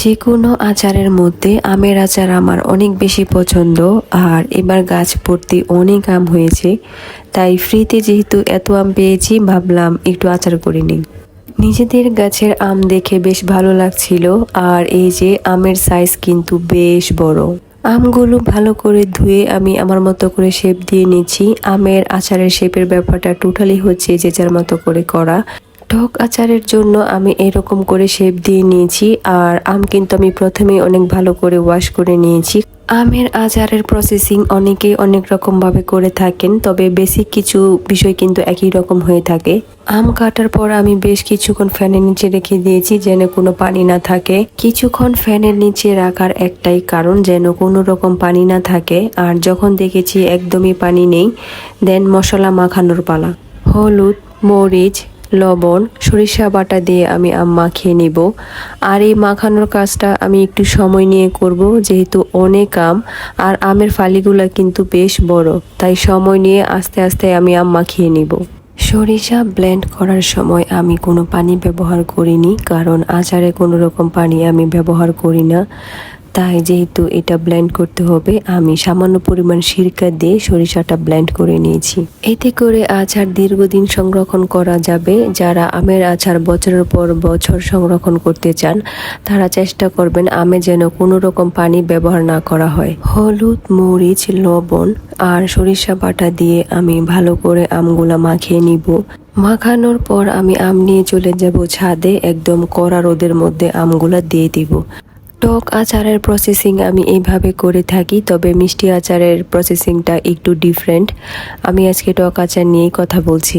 যে কোনো আচারের মধ্যে আমের আচার আমার অনেক বেশি পছন্দ, আর এবার গাছ ভর্তি অনেক আম হয়েছে, তাই ফ্রিতে যেহেতু এত আম পেয়েছি, ভাবলাম একটু আচার করে নিই। নিজেদের গাছের আম দেখে বেশ ভালো লাগছিল, আর এই যে আমের সাইজ কিন্তু বেশ বড়। আমগুলো ভালো করে ধুয়ে আমি আমার মতো করে শেপ দিয়ে নিচ্ছি। আমের আচারের শেপের ব্যাপারটা টোটালি হচ্ছে যে যার মতো করে করা। টক আচারের জন্য আমি এরকম করে শেপ দিয়ে নিয়েছি, আর আম কিন্তু আমি প্রথমেই অনেক ভালো করে ওয়াশ করে নিয়েছি। আমের আচারের প্রসেসিং অনেকেই অনেক রকম ভাবে করে থাকেন, তবে বেসিক কিছু বিষয় কিন্তু একই রকম হয়ে থাকে। আম কাটার পর আমি বেশ কিছুক্ষণ ফ্যানের নিচে রেখে দিয়েছি যেন কোনো পানি না থাকে। কিছুক্ষণ ফ্যানের নিচে রাখার একটাই কারণ যেন কোনো রকম পানি না থাকে, আর যখন দেখেছি একদমই পানি নেই দেন মশলা মাখানোর পালা। হলুদ, মরিচ লবণ, সরিষা বাটা দিয়ে আমি আম মাখিয়ে নিব। আর এই মাখানোর কাজটা আমি একটু সময় নিয়ে করব, যেহেতু অনেক আম, আর আমের ফালিগুলা কিন্তু বেশ বড়, তাই সময় নিয়ে আস্তে আস্তে আমি আম মাখিয়ে নিব। সরিষা ব্লেন্ড করার সময় আমি কোনো পানি ব্যবহার করিনি, কারণ আচারে কোনো রকম পানি আমি ব্যবহার করি না। তাই যেহেতু এটা ব্লেন্ড করতে হবে, আমি সামান্য পরিমাণ সিরকা দিয়ে সরিষাটা ব্লেন্ড করে নিয়েছি। এতে করে আচার দীর্ঘদিন সংরক্ষণ করা যাবে। যারা আমের আচার বছরের পর বছর সংরক্ষণ করতে চান, তারা চেষ্টা করবেন আমে যেন কোনো রকম পানি ব্যবহার না করা হয়। হলুদ, মরিচ, লবণ আর সরিষা বাটা দিয়ে আমি ভালো করে আমগুলা মাখিয়ে নিব। মাখানোর পর আমি আম নিয়ে চলে যাব ছাদে, একদম কড়া রোদের মধ্যে আমগুলা দিয়ে দিব। টক আচারের প্রসেসিং আমি এইভাবে করে থাকি, তবে মিষ্টি আচারের প্রসেসিংটা একটু ডিফারেন্ট আমি আজকে টক আচার নিয়েই কথা বলছি।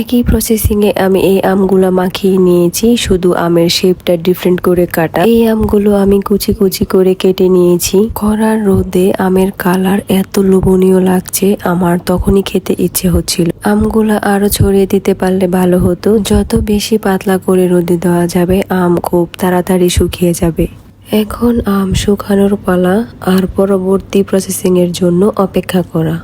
একই প্রসেসিংয়ে আমি এই আমগুলো মাখিয়ে নিয়েছি, শুধু আমের শেপটা ডিফারেন্ট করে কাটা। এই আমগুলো আমি কুচি কুচি করে কেটে নিয়েছি। খরার রোদে আমের কালার এত লোভনীয় লাগছে, আমার তখনই খেতে ইচ্ছে হচ্ছিল। আমগুলো আরও ছড়িয়ে দিতে পারলে ভালো হতো। যত বেশি পাতলা করে রোদে দেওয়া যাবে, আম খুব তাড়াতাড়ি শুকিয়ে যাবে। এখন আম শুকানোর পালা আর পরবর্তী প্রসেসিংয়ের জন্য অপেক্ষা করা।